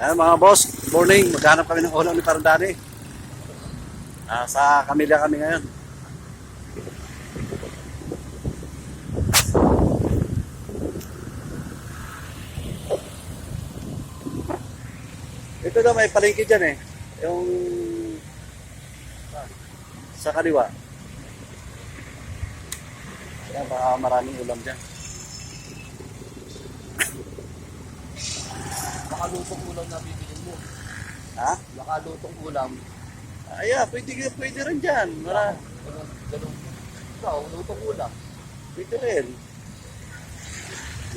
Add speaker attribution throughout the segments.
Speaker 1: Ayan mga boss, good morning. Maghanap kami ng ulam ni Parandani. Ah, sa Camilla kami ngayon. Ito daw may palengke dyan eh. Yung sa kaliwa. Kaya baka maraming ulam dyan.
Speaker 2: Nakalutong ulam na bibilin mo.
Speaker 1: Ha?
Speaker 2: Nakalutong ulam.
Speaker 1: Ay, ah, pwede, pwede rin dyan. Mara,
Speaker 2: Ganun, ganun. Ikaw, lutong ulam.
Speaker 1: pwede rin.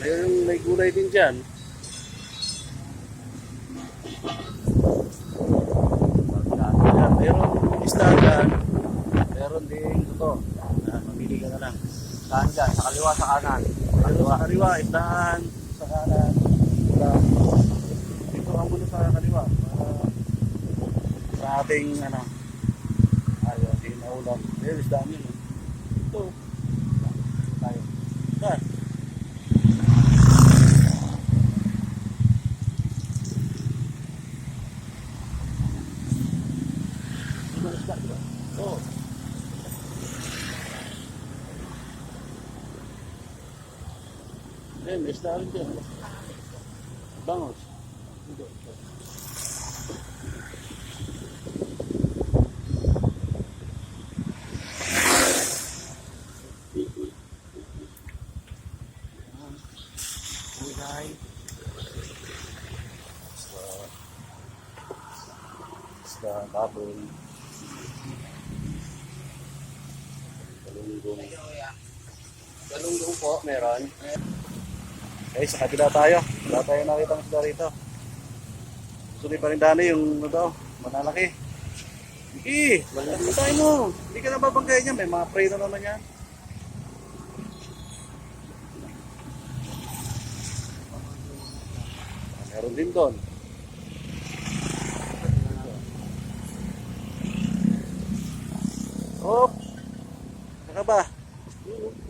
Speaker 1: Mayroon may gulay din dyan. Mayroon isda dyan. Meron din ito. Ah, mamili ka na lang.
Speaker 2: Saan dyan? Sa kaliwa, sa kanan.
Speaker 1: Ito sa kaliwa, isdahan. Sa kanan. Muna sa kaliwa. Para sa ating ano. Ayun, hindi na ulam. Isdahan yun. eh. Ito. Tayo. Saan?
Speaker 2: Isda, di ba?
Speaker 1: Oo. Ayun, may isda baboy. Galunggong.
Speaker 2: Galunggong po, meron.
Speaker 1: Eh, sa kabila tayo. Wala tayo nakita ng isda rito. Gusto ni Parindani yung ano daw, manalaki. Sige, ano tayo mo? Hindi ka na babanggayan niya. May mga prey na naman yan. Ah, Meron din doon. Hop! Saka ba?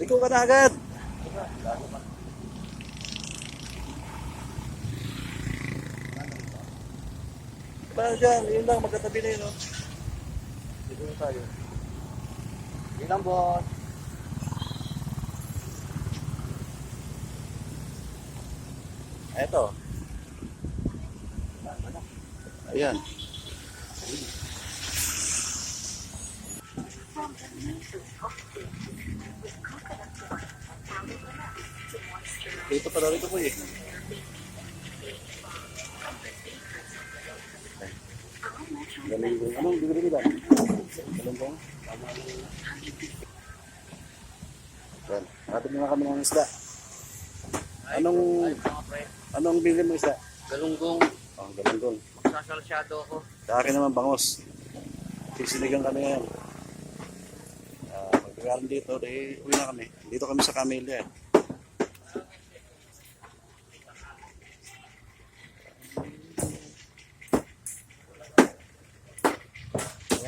Speaker 1: Liko ka na agad. Ba dyan, yun lang, magkatabi na yun, no? Dito na tayo.
Speaker 2: Ilang boss?
Speaker 1: Eto. Ayan. Dito pala rito po eh. Anong bibili nila? Galunggong? Yan. Atin na kami ng isda. Anong anong bili mo isda?
Speaker 2: Galunggong.
Speaker 1: Oh, galunggong.
Speaker 2: Magsasalsyado ako.
Speaker 1: Sa akin naman bangos. Sisinigang kami ngayon. Uh, Pagkakaroon dito, di uwi na kami. Dito kami sa Camellia. eh.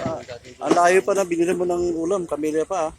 Speaker 1: Ah, ang layo pa na binili mo ng ulam, Camellia pa ah.